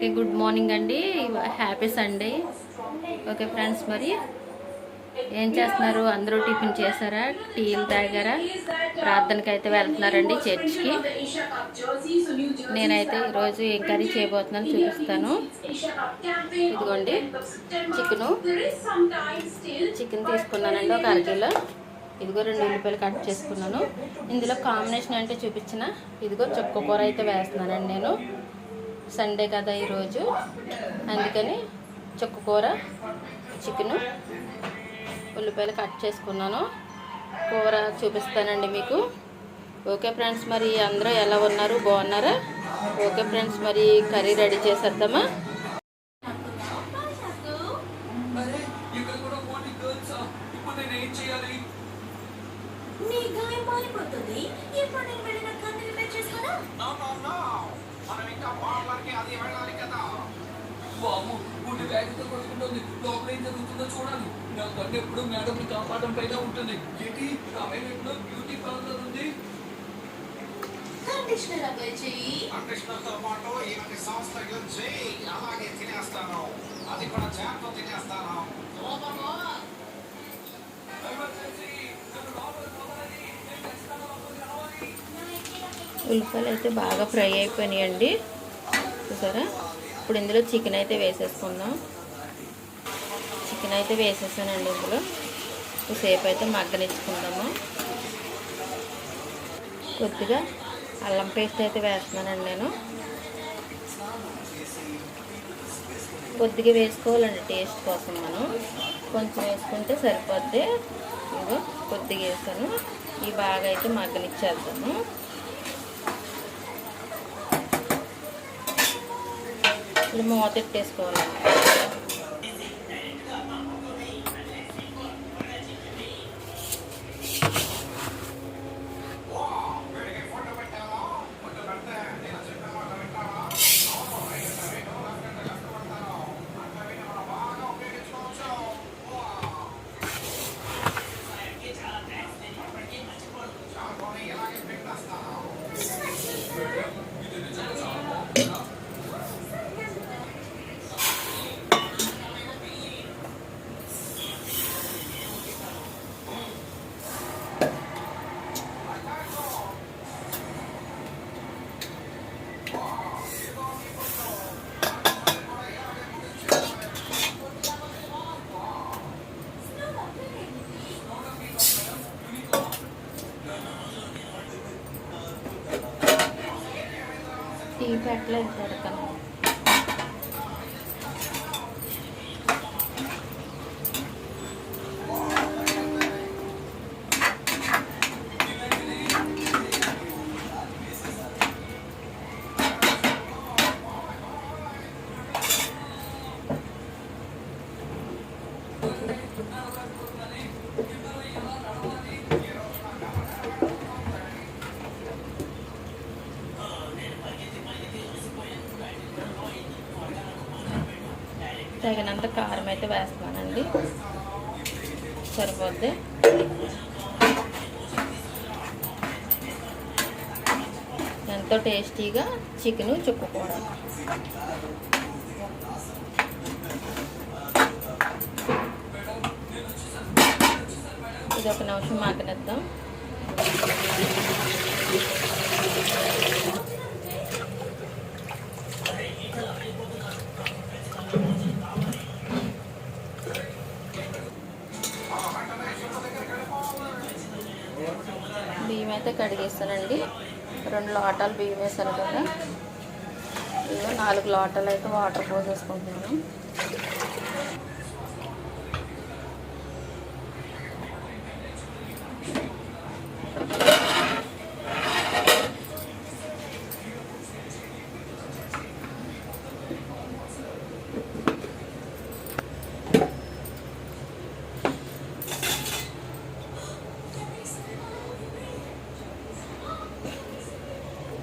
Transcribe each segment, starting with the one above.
Okay good morning అండి. Happy Sunday. Okay friends మరి ఏం చేస్తున్నారు? అందరూ టిఫిన్ చేశారా? టీలు తాగారా? ప్రార్థనకి అయితే వెళ్తున్నారండి చర్చ్కి. నేనైతే ఈరోజు ఏం కర్రీ చేయబోతున్నాను చూపిస్తాను. ఇదిగోండి చికెను. చికెన్ తీసుకున్నానండి ఒక అరకిలో. ఇదిగో రెండు ఉల్లిపాయలు కట్ చేసుకున్నాను. ఇందులో కాంబినేషన్ అంటే చూపించిన. ఇదిగో చుక్క కూర అయితే వేస్తున్నానండి నేను. సండే కదా ఈరోజు. అందుకని చుక్క కూర చికెను ఉల్లిపాయలు కట్ చేసుకున్నాను. కూర చూపిస్తానండి మీకు. ఓకే ఫ్రెండ్స్ మరి అందరూ ఎలా ఉన్నారు? బాగున్నారా? ఓకే ఫ్రెండ్స్ మరి కర్రీ రెడీ చేసేద్దామా? నీ గాయం ఇప్పుడు నేను వెళ్ళిన మనం ఇంకా అది వెళ్ళాలి కదా బాబు గుండె బ్యాగ్తో కొట్టుకుంటుంది. లోపల ఏం జరుగుతుందో చూడాలి. నా కన్ను ఎప్పుడు మేడం కాపాడడం పైన ఉంటుంది. ఏంటి? ఆమె ఎప్పుడు బ్యూటీ పార్లర్ ఉంది. కండిషనర్ అప్లై కండిషనర్తో పాటు ఇలాంటి సంస్థ గురించి అలాగే తినేస్తాను. అది కూడా చేపతో తినేస్తాను. ఉల్లిపాయలు అయితే బాగా ఫ్రై అయిపోయినాయండి. చూసారా? ఇప్పుడు ఇందులో చికెన్ అయితే వేసేసుకుందాం. చికెన్ అయితే వేసేసానండి ఇందులో. సేపు అయితే మగ్గనిచ్చుకుందాము. కొద్దిగా అల్లం పేస్ట్ అయితే వేస్తున్నానండి నేను. కొద్దిగా వేసుకోవాలండి టేస్ట్ కోసం మనం. కొంచెం వేసుకుంటే సరిపోద్ది. ఇదిగో కొద్దిగా వేసాను. ఈ బాగా అయితే మగ్గనిచ్చేద్దాము. ఇప్పుడు మూత ఎట్టేసుకోవాలి వీడికి ఫుడ్ పెట్టాను ఫుడ్ పెడితే నేను చెప్పిన మాట వింటావా అవును రైట్ రైట్ నాకంటే కష్టపడతాను అంటే వీడిని మనం బాగా ఉపయోగించుకోవచ్చు చాకోని ఇలాగే పెట్టేస్తాను టీ తగినంత కారం అయితే వేస్తున్నానండి సరిపోద్ది. ఎంతో టేస్టీగా చికెను చుక్కుకోవడం ఇది ఒక నిమిషం మాకనిద్దాం బియ్యం అయితే కడిగేస్తానండి. రెండు లోటాలు బియ్యం వేసాను కదా. ఇదిగో నాలుగు లోటాలు అయితే వాటర్ పోసేసుకుంటున్నాను.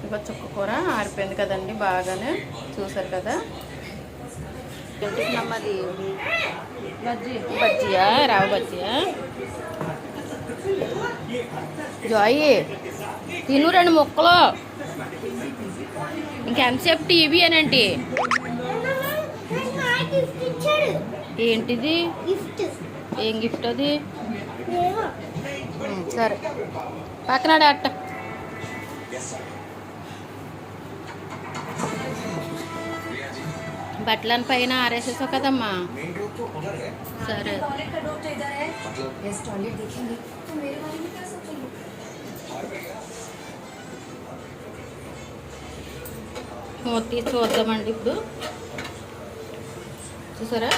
ఇక చుక్క కూర ఆరిపోయింది కదండి బాగానే. చూసారు కదా. ఏంటిమ్మది బజ్జీ. బజ్జియా? రావు బజ్జియా? జాయి తిను రెండు ముక్కలు. ఇంకెంతసేపు టీవీ అనండి ఏంటిది? ఏం గిఫ్ట్ అది? సరే. పక్కన అట్ట. బట్టలను పైన ఆరేసేసావు కదమ్మా. సరే. మూర్తి చూద్దామండి ఇప్పుడు. చూసారా?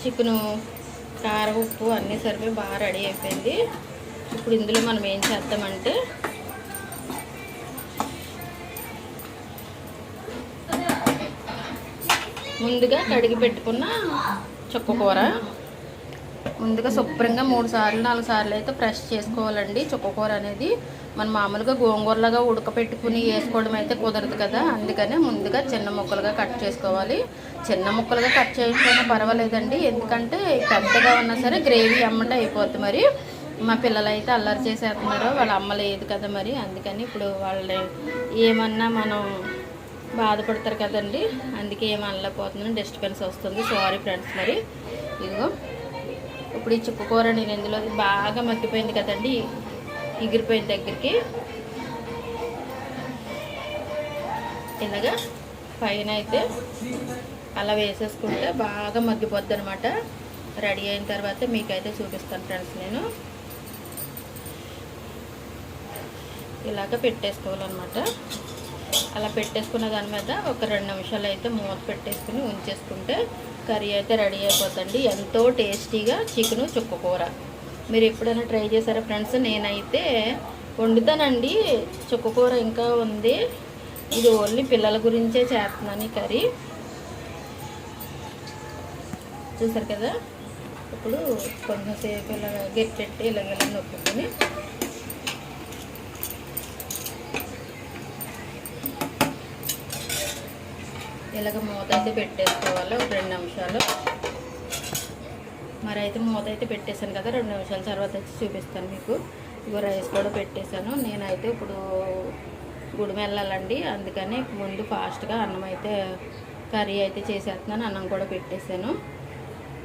చికెను కారం ఉప్పు అన్నీ సరిపోయి బాగా రెడీ అయిపోయింది. ఇప్పుడు ఇందులో మనం ఏం చేద్దామంటే ముందుగా కడిగి పెట్టుకున్న చుక్క కూర. ముందుగా శుభ్రంగా మూడు సార్లు నాలుగు సార్లు అయితే ఫ్రెష్ చేసుకోవాలండి. చుక్కకూర అనేది మనం మామూలుగా గోంగూరలాగా ఉడకపెట్టుకుని వేసుకోవడం అయితే కుదరదు కదా. అందుకనే ముందుగా చిన్న ముక్కలుగా కట్ చేసుకోవాలి. చిన్న ముక్కలుగా కట్ చేసుకున్నా పర్వాలేదండి. ఎందుకంటే పెద్దగా ఉన్నా సరే గ్రేవీ అమ్మట అయిపోద్ది మరి. మా పిల్లలు అయితే అల్లరి చేసేస్తున్నారు. వాళ్ళ అమ్మ లేదు కదా మరి. అందుకని ఇప్పుడు వాళ్ళని ఏమన్నా మనం బాధపడతారు కదండి. అందుకే ఏం అనలేకపోతున్నాను. డిస్టర్బెన్స్ వస్తుంది. సారీ ఫ్రెండ్స్ మరి. ఇదిగో. ఇప్పుడు ఈ చుక్కకూర నేను ఇందులో బాగా మగ్గిపోయింది కదండి. ఎగిరిపోయిన దగ్గరికి. ఇలాగా పైన అయితే అలా వేసేసుకుంటే బాగా మగ్గిపోద్ది అనమాట రెడీ అయిన తర్వాత మీకైతే చూపిస్తాను ఫ్రెండ్స్ నేను. ఇలాగ పెట్టేసుకోవాలన్నమాట. అలా పెట్టేసుకున్న దాని మీద ఒక రెండు నిమిషాలు అయితే మూత పెట్టేసుకుని ఉంచేసుకుంటే కర్రీ అయితే రెడీ అయిపోతుంది. ఎంతో టేస్టీగా చికెను చుక్క కూర. మీరు ఎప్పుడైనా ట్రై చేశారా ఫ్రెండ్స్? నేనైతే వండుతానండి. చుక్క కూర ఇంకా ఉంది. ఇది ఓన్లీ పిల్లల గురించే చేస్తున్నాను ఈ కర్రీ. చూసారు కదా? ఇప్పుడు కొంచెంసేపు ఇలా గెట్టెట్టి ఇలాగ ఇలా నొక్కుని ఇలాగ మూత అయితే పెట్టేసుకోవాలి. ఒక రెండు నిమిషాలు. మరి అయితే మూత అయితే పెట్టేశాను కదా రెండు నిమిషాల తర్వాత వచ్చి చూపిస్తాను మీకు. ఇగో రైస్ కూడా పెట్టేశాను. నేనైతే ఇప్పుడు గుడి వెళ్ళాలండి. అందుకని ముందు ఫాస్ట్గా అన్నం అయితే కర్రీ అయితే చేసేస్తున్నాను. అన్నం కూడా పెట్టేశాను.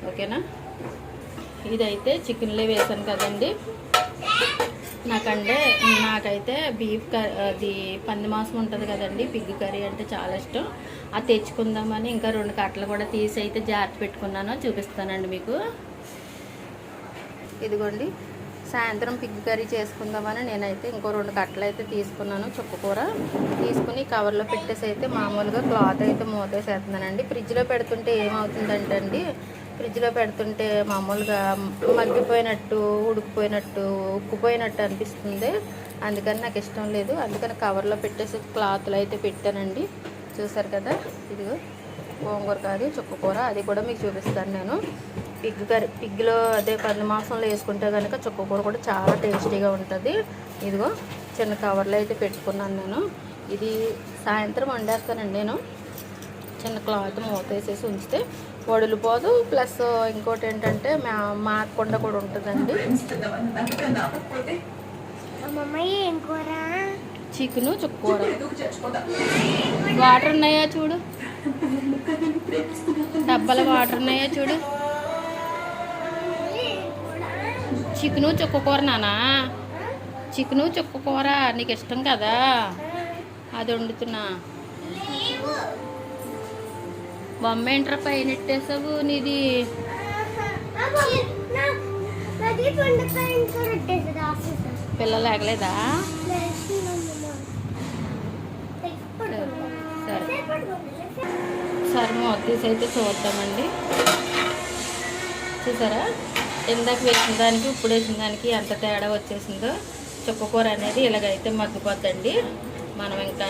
ఓకేనా? ఇదైతే చికెన్లో వేసాను కదండి. నాకంటే నాకైతే బీఫ్ కర్రీ అది పంది మాంసం ఉంటుంది కదండి పిగ్ కర్రీ అంటే చాలా ఇష్టం. అది తెచ్చుకుందామని ఇంకా రెండు కట్టలు కూడా తీసి అయితే జాగ్రత్త పెట్టుకున్నాను చూపిస్తానండి మీకు. ఇదిగోండి సాయంత్రం పిగ్ కర్రీ చేసుకుందామని నేనైతే ఇంకో రెండు కట్టలు అయితే తీసుకున్నాను చుక్కకూర తీసుకుని కవర్లో పెట్టేసి అయితే మామూలుగా క్లాత్ అయితే మూతేసేస్తున్నానండి. ఫ్రిడ్జ్లో పెడుతుంటే ఏమవుతుందంటే అండి ఫ్రిడ్జ్లో పెడుతుంటే మామూలుగా మగ్గిపోయినట్టు ఉడికిపోయినట్టు ఉక్కుపోయినట్టు అనిపిస్తుంది. అందుకని నాకు ఇష్టం లేదు. అందుకని కవర్లో పెట్టేసి క్లాత్లో అయితే పెట్టానండి. చూసారు కదా? ఇదిగో గోంగూర కాదు చుక్కకూర అది కూడా మీకు చూపిస్తాను నేను. పిగ్ కర్రీ పిగ్లో అదే పంది మాంసంలో వేసుకుంటే కనుక చుక్కకూర కూడా చాలా టేస్టీగా ఉంటుంది. ఇదిగో చిన్న కవర్లో అయితే పెట్టుకున్నాను నేను. ఇది సాయంత్రం వండేస్తానండి నేను. చిన్న క్లాత్ మూత వేసేసి ఉంచితే వడిలిపోదు ప్లస్ ఇంకోటి ఏంటంటే మా మాకుండా కూడా ఉంటుందండి. చికెను చుక్కకూర. వాటర్ ఉన్నాయా చూడు? డబ్బాల వాటర్ ఉన్నాయా చూడు? చికెను చుక్కకూర నానా? చికెను చుక్కకూర నీకు ఇష్టం కదా? అది వండుతున్నా. బొమ్మ ఏంట్రా పైన ఎట్టేసావు నీది? పిల్లలు ఆగలేదా సరే సరే మూత అయితే చూద్దామండి. చూసారా? ఇందాక వేసిన దానికి ఇప్పుడు వేసిన దానికి ఎంత తేడా వచ్చేసిందో చుక్కకూర అనేది ఇలాగైతే మగ్గిపోద్దండి. మనం ఇంకా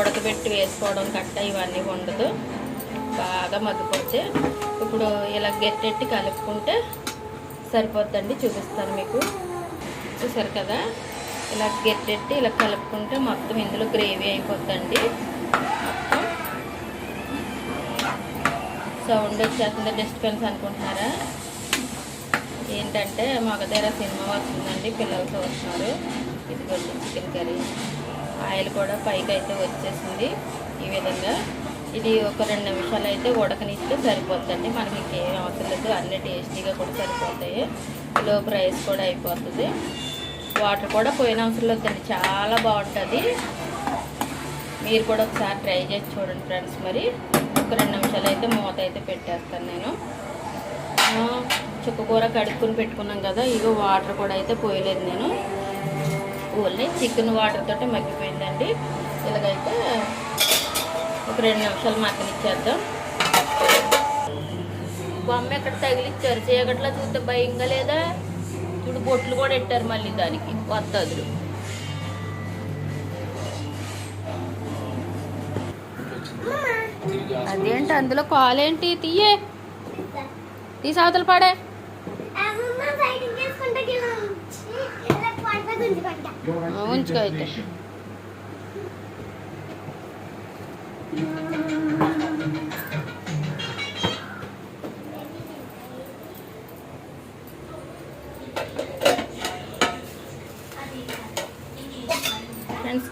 ఉడకబెట్టి వేసుకోవడం కట్ట ఇవన్నీ ఉండదు. బాగా మగ్గిపోతే ఇప్పుడు ఇలా గట్టెట్టి కలుపుకుంటే సరిపోద్దండి చూపిస్తాను మీకు. చూసారు కదా? ఇలా గట్టెట్టి ఇలా కలుపుకుంటే మొత్తం ఇందులో గ్రేవీ అయిపోద్దండి. మొత్తం. సౌండ్ వచ్చేస్తుంది డిస్టర్బెన్స్ అనుకుంటున్నారా? ఏంటంటే మగధీర సినిమా వస్తుందండి పిల్లలతో చూస్తున్నారు. ఇదిగోండి చికెన్ కర్రీ. ఆయిల్ కూడా పైకి అయితే వచ్చేసింది ఈ విధంగా. ఇది ఒక రెండు నిమిషాలు అయితే ఉడకనిస్తే సరిపోతుందండి. మనకి ఇంకేం అవసరం లేదు. అన్ని టేస్టీగా కూడా సరిపోతాయి. లోపు రైస్ కూడా అయిపోతుంది. వాటర్ కూడా పోయిన అవసరం లేదండి. చాలా బాగుంటుంది. మీరు కూడా ఒకసారి ట్రై చేసి చూడండి ఫ్రెండ్స్ మరి. ఒక రెండు నిమిషాలు అయితే మూత అయితే పెట్టేస్తాను నేను. చుక్కకూర కడుక్కుని పెట్టుకున్నాం కదా. ఇగో వాటర్ కూడా అయితే పోయలేదు నేను. ఓన్లీ చికెన్ వాటర్ తోటే మగ్గిపోయిందండి. ఇలాగైతే ఒక రెండు నిమిషాలు మగ్గనిచ్చేద్దాం బొమ్మ ఎక్కడ తగిలిచ్చారు? చీకట్లో చూస్తే భయంగా లేదా? చూడు బొట్లు కూడా పెట్టారు మళ్ళీ దానికి. వద్దదులు అదేంటి అందులో కాలేంటి? తీయే. తీసి అవతల పాడే. ఉంచుకో అయితే. ఫ్రెండ్స్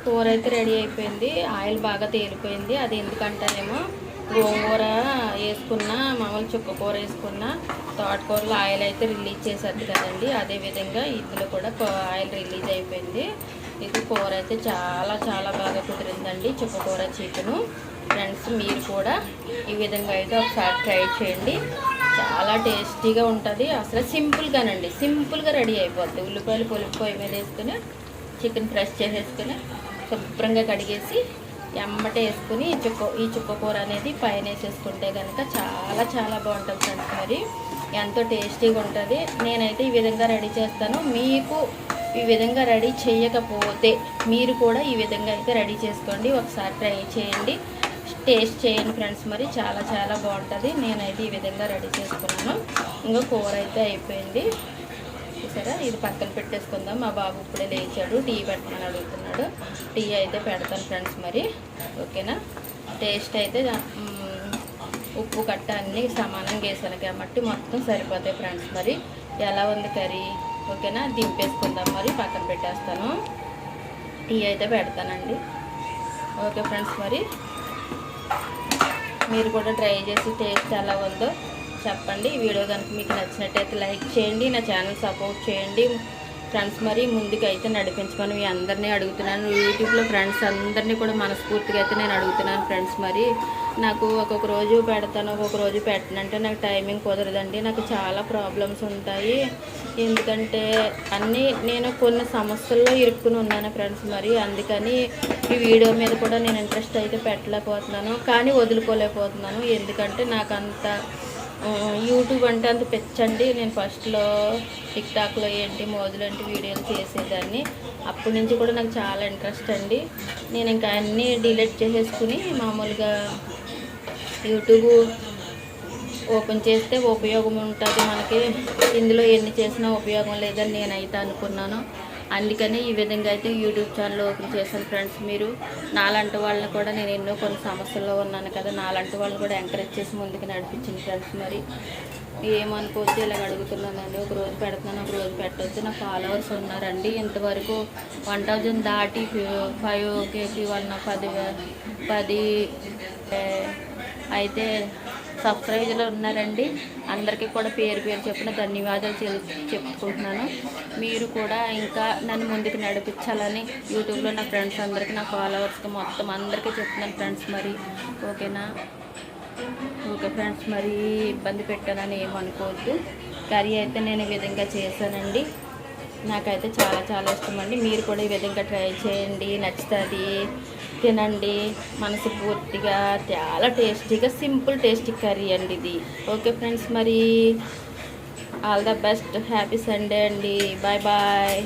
కూర అయితే రెడీ అయిపోయింది. ఆయిల్ బాగా తేలిపోయింది. అది ఎందుకంటేనేమో గోంగూర వేసుకున్న మామూలు చుక్క కూర వేసుకున్న తోటకూరలో ఆయిల్ అయితే రిలీజ్ చేసేది కదండి. అదేవిధంగా ఇందులో కూడా ఆయిల్ రిలీజ్ అయిపోయింది. ఇది కూర అయితే చాలా చాలా బాగా కుదిరిందండి. చుక్క కూర చికెను. ఫ్రెండ్స్ మీరు కూడా ఈ విధంగా అయితే ఒకసారి ట్రై చేయండి. చాలా టేస్టీగా ఉంటుంది. అసలు సింపుల్గానండి. సింపుల్గా రెడీ అయిపోద్ది. ఉల్లిపాయలు పొలుపు మీద వేసుకుని చికెన్ ఫ్రెష్ చేసేసుకుని శుభ్రంగా కడిగేసి ఎమ్మట వేసుకుని ఈ చుక్క ఈ చుక్క కూర అనేది పైన వేసేసుకుంటే కనుక చాలా చాలా బాగుంటుంది ఫ్రెండ్స్ మరి. ఎంతో టేస్టీగా ఉంటుంది. నేనైతే ఈ విధంగా రెడీ చేస్తాను. మీకు ఈ విధంగా రెడీ చేయకపోతే మీరు కూడా ఈ విధంగా అయితే రెడీ చేసుకోండి. ఒకసారి ట్రై చేయండి. టేస్ట్ చేయండి ఫ్రెండ్స్ మరి చాలా చాలా బాగుంటుంది. నేనైతే ఈ విధంగా రెడీ చేసుకున్నాను. ఇంకా కూర అయితే అయిపోయింది. చూసారా? ఇది పక్కన పెట్టేసుకుందాం. మా బాబు ఇప్పుడే లేచాడు. టీ పెట్టమని అడుగుతున్నాడు. టీ అయితే పెడతాను ఫ్రెండ్స్ మరి. ఓకేనా? టేస్ట్ అయితే ఉప్పు కట్ట అన్నీ సమానంగా వేసాను కాబట్టి మొత్తం సరిపోతాయి ఫ్రెండ్స్ మరి. ఎలా ఉంది కర్రీ? ఓకేనా? దింపేసుకుందాం మరి. పక్కన పెట్టేస్తాను. టీ అయితే పెడతానండి. ఓకే ఫ్రెండ్స్ మరి. మీరు కూడా ట్రై చేసి టేస్ట్ ఎలా ఉందో చెప్పండి. ఈ వీడియో కనుక మీకు నచ్చినట్టయితే లైక్ చేయండి. నా ఛానల్ సపోర్ట్ చేయండి. ఫ్రెండ్స్ మరి ముందుకైతే అయితే నడిపించమని మీ అందరినీ అడుగుతున్నాను. యూట్యూబ్లో ఫ్రెండ్స్ అందరినీ కూడా మనస్ఫూర్తిగా అయితే నేను అడుగుతున్నాను ఫ్రెండ్స్ మరి. నాకు ఒక్కొక్క రోజు పెడతాను ఒక్కొక్క రోజు పెట్టనంటే నాకు టైమింగ్ కుదరదండి. నాకు చాలా ప్రాబ్లమ్స్ ఉంటాయి. ఎందుకంటే అన్నీ నేను కొన్ని సమస్యల్లో ఇరుక్కుని ఉన్నాను ఫ్రెండ్స్ మరి. అందుకని ఈ వీడియో మీద కూడా నేను ఇంట్రెస్ట్ అయితే పెట్టలేకపోతున్నాను. కానీ వదులుకోలేకపోతున్నాను. ఎందుకంటే నాకు అంత యూట్యూబ్ అంటే అంత పెచ్చండి. నేను ఫస్ట్లో టిక్టాక్లో ఏంటి మోజులు ఏంటి వీడియోలు చేసేదాన్ని. అప్పటి నుంచి కూడా నాకు చాలా ఇంట్రెస్ట్ అండి. నేను ఇంకా అన్నీ డిలీట్ చేసేసుకుని మామూలుగా యూట్యూబ్ ఓపెన్ చేస్తే ఉపయోగం ఉంటుంది మనకి. ఇందులో ఎన్ని చేసినా ఉపయోగం లేదని నేనైతే అనుకున్నాను. అందుకని ఈ విధంగా అయితే యూట్యూబ్ ఛానల్ ఓపెన్ చేశాను ఫ్రెండ్స్ మీరు. నాలంటి వాళ్ళని కూడా నేను ఎన్నో కొన్ని సమస్యల్లో ఉన్నాను కదా నాలంటి వాళ్ళని కూడా ఎంకరేజ్ చేసి ముందుకు నడిపించింది ఫ్రెండ్స్ మరి. ఏమనుకోవచ్చు ఇలా అడుగుతున్నానండి. ఒక రోజు పెడుతున్నాను ఒక రోజు పెట్టవచ్చు నా ఫాలోవర్స్ ఉన్నారండి. ఇంతవరకు వన్ థౌజండ్ దాటి ఫైవ్ కేజీ వాళ్ళ పది పది అయితే సబ్స్క్రైబర్లు ఉన్నారండి. అందరికీ కూడా పేరు పేరు చెప్పిన ధన్యవాదాలు చెప్పుకుంటున్నాను. మీరు కూడా ఇంకా నన్ను ముందుకు నడిపించాలని యూట్యూబ్లో నా ఫ్రెండ్స్ అందరికీ నా ఫాలోవర్స్కి మొత్తం అందరికీ చెప్తున్నాను ఫ్రెండ్స్ మరి. ఓకేనా? ఓకే ఫ్రెండ్స్ మరి ఇబ్బంది పెట్టానని ఏమనుకోవద్దు కర్రీ అయితే నేను ఈ విధంగా చేశానండి. నాకైతే చాలా చాలా ఇష్టం అండి మీరు కూడా ఈ విధంగా ట్రై చేయండి. నచ్చుతుంది. తినండి. మనసు పూర్తిగా చాలా టేస్టీగా సింపుల్ టేస్టీ కర్రీ అండి ఇది. ఓకే ఫ్రెండ్స్ మరి all the best. Happy Sunday అండి. Bye bye.